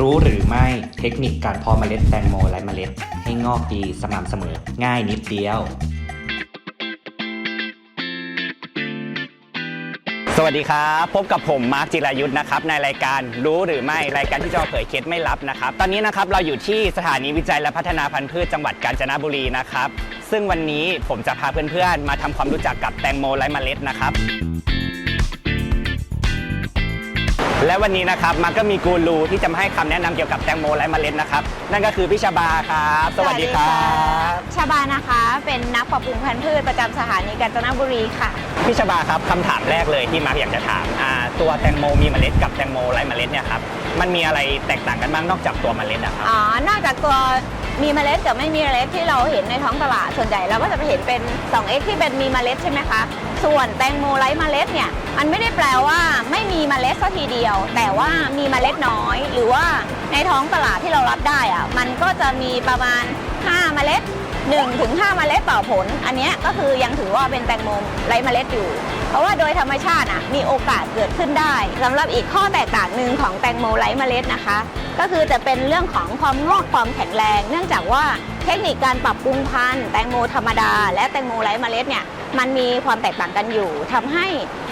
รู้หรือไม่เทคนิคการเพาะเมล็ดแตงโมและเมล็ด ให้งอกดีสม่ำเสมอ ง่ายนิดเดียว สวัสดีครับ พบกับผมมาร์คจิรายุทธ์นะครับในรายการรู้หรือไม่รายการที่จะเผยเคล็ดไม่ลับนะครับ ตอนนี้นะครับเราอยู่ที่สถานีวิจัยและพัฒนาพันธุ์พืชจังหวัดกาญจนบุรีนะครับซึ่งวันนี้ผมจะพาเพื่อนๆมาทำความรู้จักกับแตงโมไร้เมล็ดนะครับ และวันนี้นะครับมาก็มีกูรูที่จะมาให้คำแนะนำเกี่ยวกับแตงโมไร้เมล็ดนะครับ นั่นก็คือพี่ชบาครับ สวัสดีครับชาบานะคะ เป็นนักปรับปรุงพันธุ์พืชประจำสถานีกาญจนบุรีค่ะ พี่ชบาครับคำถามแรกเลยที่มาร์คอยากจะถามอ่าตัวแตงโมมีเมล็ดกับแตงโมไร้เมล็ดเนี่ยครับมันมีอะไรแตกต่างกันบ้างนอกจากตัวเมล็ดอะครับ อ๋อ นอกจากตัว มีเมล็ดกับไม่มีเมล็ดที่เราเห็นในท้องตลาดส่วนใหญ่เราก็จะไปเห็นเป็น 2x ที่เป็นมีเมล็ดใช่ไหมคะ ส่วนแตงโมไร้เมล็ดเนี่ยมันไม่ได้แปลว่าไม่มีเมล็ดสัทีเดียว แต่ว่ามีเมล็ดน้อย หรือว่าในท้องตลาดที่เรารับได้อะมันก็จะมีประมาณ5เมล็ด 1ถึง5เมล็ดต่อผล อันนี้ก็คือยังถือว่าเป็นแตงโมไร้เมล็ดอยู่ เพราะว่าโดยธรรมชาติอะมีโอกาสเกิดขึ้นได้สำหรับอีกข้อแตกต่างหนึ่งของแตงโมไร้เมล็ดนะคะ ก็คือจะเป็นเรื่องของความงอกความแข็งแรง เนื่องจากว่าเทคนิคการปรับปรุงพันธุ์แตงโมธรรมดา และแตงโมไร้เมล็ดเนี่ยมันมีความแตกต่างกันอยู่ทำให้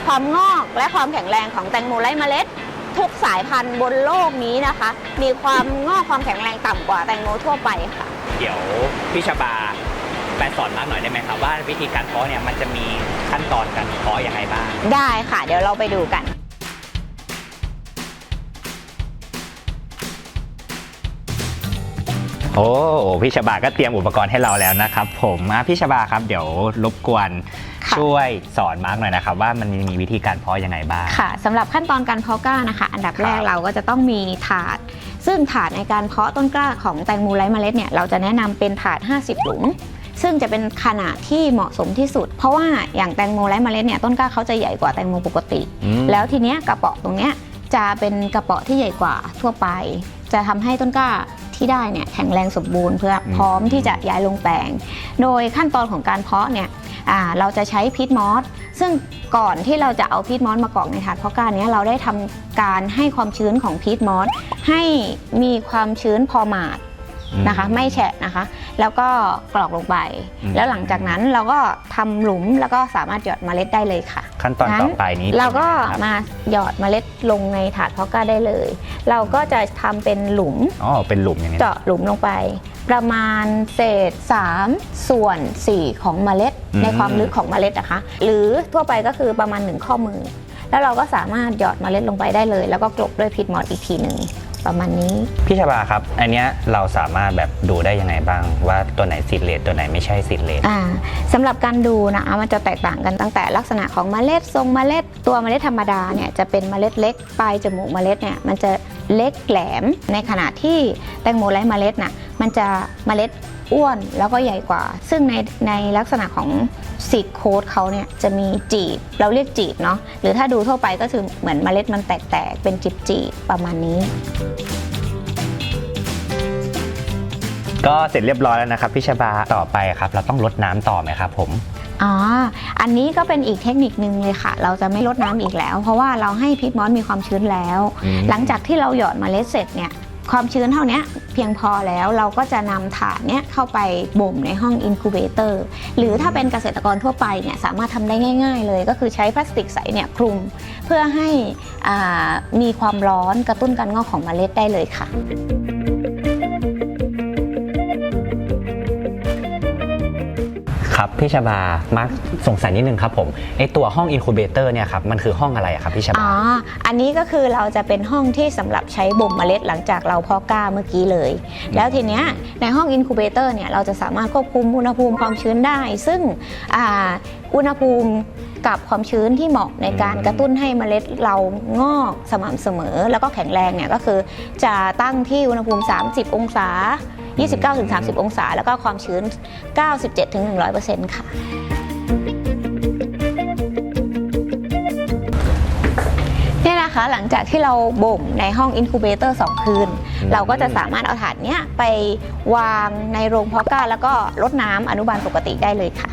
ความงอกและความแข็งแรงของแตงโมไร้เมล็ด ทุกสายพันธุ์บนโลกนี้นะคะ มีความงอกความแข็งแรงต่ำกว่าแตงโมทั่วไปค่ะ เดี๋ยวพี่ชบาไปสอนมาหน่อยได้ไหมครับว่าวิธีการเพาะเนี่ยมันจะมีขั้นตอนการเพาะยังไงบ้าง ได้ค่ะ เดี๋ยวเราไปดูกัน โอ้พี่ชบาก็เตรียมอุปกรณ์ให้เราแล้วนะครับ ผมอะพี่ชบาครับเดี๋ยวรบกวนค่ะช่วยสอนมาร์กหน่อยนะครับ ว่ามันมีวิธีการเพาะยังไงบ้างค่ะสำหรับขั้นตอนการเพาะกล้านะคะ อันดับแรกครับเราก็จะต้องมีถาด ซึ่งถาดในการเพาะต้นกล้าของแตงโมไร้เมล็ดเนี่ยเราจะแนะนำเป็นถาด 50 หลุมซึ่งจะเป็นขนาดที่เหมาะสมที่สุด เพราะว่าอย่างแตงโมไร้เมล็ดเนี่ยต้นกล้าเขาจะใหญ่กว่าแตงโมปกติอืมแล้วทีเนี้ยกระเป๋อตรงเนี้ยจะเป็นกระเป๋อที่ใหญ่กว่าทั่วไป จะทำให้ต้นกล้า ที่ได้เนี่ยแข็งแรงสมบูรณ์เพื่อพร้อมที่จะย้ายลงแปลง โดยขั้นตอนของการเพาะเนี่ยอ่าเราจะใช้พีทมอสซึ่งก่อนที่เราจะเอาพีทมอสมากรอกในถาดเพาะกล้าเนี้ยเราได้ทำการให้ความชื้นของพีทมอสให้มีความชื้นพอหมาด นะคะ ไม่แฉะนะคะ แล้วก็กรอกลงไป อืม แล้วหลังจากนั้นเราก็ทำหลุมแล้วก็สามารถหยอดเมล็ดได้เลยค่ะ ขั้นตอนต่อไปนี้เราก็ป็นยังไงครับมาหยอดเมล็ดลงในถาดเพาะกล้าได้เลย เราก็จะทำเป็นหลุมอ๋อเป็นหลุมอย่างนี้เจาะหลุมลงไป ประมาณเศษ 3 ส่วน 4 ของเมล็ดในความลึกของเมล็ดนะคะ หรือทั่วไปก็คือประมาณ 1 ข้อมือ แล้วเราก็สามารถหยอดเมล็ดลงไปได้เลย แล้วก็กลบด้วยพิษมอสอีกทีหนึ่ง ประมาณนี้ พี่ชบาครับ อันเนี้ยเราสามารถแบบดูได้ยังไงบ้าง ว่าตัวไหนซีดเลดตัวไหนไม่ใช่ซีดเลดอ่าสำหรับการดูนะคะมันจะแตกต่างกันตั้งแต่ลักษณะของเมล็ดทรงเมล็ดตัวเมล็ดธรรมดาเนี่ยจะเป็นเมล็ดเล็กปลายจมูกเมล็ดเนี่ยมันจะเล็กแหลมในขณะที่แตงโมไร้เมล็ดน่ะมันจะเมล็ด อ้วนแล้วก็ใหญ่กว่า ซึ่งในในลักษณะของซีดโค้ดเขาเนี่ยจะมีจีบ เราเรียกจีบเนาะหรือถ้าดูทั่วไปก็คือเหมือนเมล็ดมันแตกๆ เป็นจีบจีบๆประมาณนี้ ก็เสร็จเรียบร้อยแล้วนะครับพี่ชบาต่อไปครับ เราต้องลดน้ำต่อไหมครับผมอ๋อ อันนี้ก็เป็นอีกเทคนิคนึงเลยค่ะ เราจะไม่ลดน้ำอีกแล้ว เพราะว่าเราให้พิษมอสมีความชื้นแล้วอืมหลังจากที่เราหยอดเมล็ดเสร็จเนี่ย ความชื้นเท่านี้เพียงพอแล้วเราก็จะนำถานเนี้ยเข้าไปบ่มในห้องอินคูเบเตอร์หรือถ้าเป็นเกษตรกรทั่วไปเนี่ยสามารถทำได้ง่าย ๆ เลย ก็คือใช้พลาสติกใสเนี่ยคลุม เพื่อให้มีความร้อนกระตุ้นการงอกของเมล็ดได้เลยค่ะ ครับพี่ชบามาร์คสงสัยนิดนึงครับผมไอตัวห้องอินคูเบเตอร์เนี่ยครับมันคือห้องอะไรอะครับพี่ชอ๋บาออันนี้ก็คือเราจะเป็นห้องที่สำหรับใช้บ่มเมล็ดหลังจากเราเพาะกล้าเมื่อกี้เลย แล้วทีเนี้ยในห้องอินคูเบเตอร์เนี่ยเราจะสามารถควบคุมอุณหภูมิความชื้นได้ ซึ่งอ่าอุณหภูมิกับความชื้นที่เหมาะในการกระตุ้นให้เมล็ดเรางอกสม่ำเสมอ แล้วก็แข็งแรงเนี่ยก็คือจะตั้งที่อุณหภูมิ 30 องศา 29-30 องศา แล้วก็ความชื้น 97-100%ค่ะเนี่ยนะคะหลังจากที่เราบ่มในห้องอินคูเบเตอร์2คืนอืมเราก็จะสามารถเอาถาดเนี้ยไปวางในโรงเพาะกล้าแล้วก็ลดน้ำอนุบาลปกติได้เลยค่ะ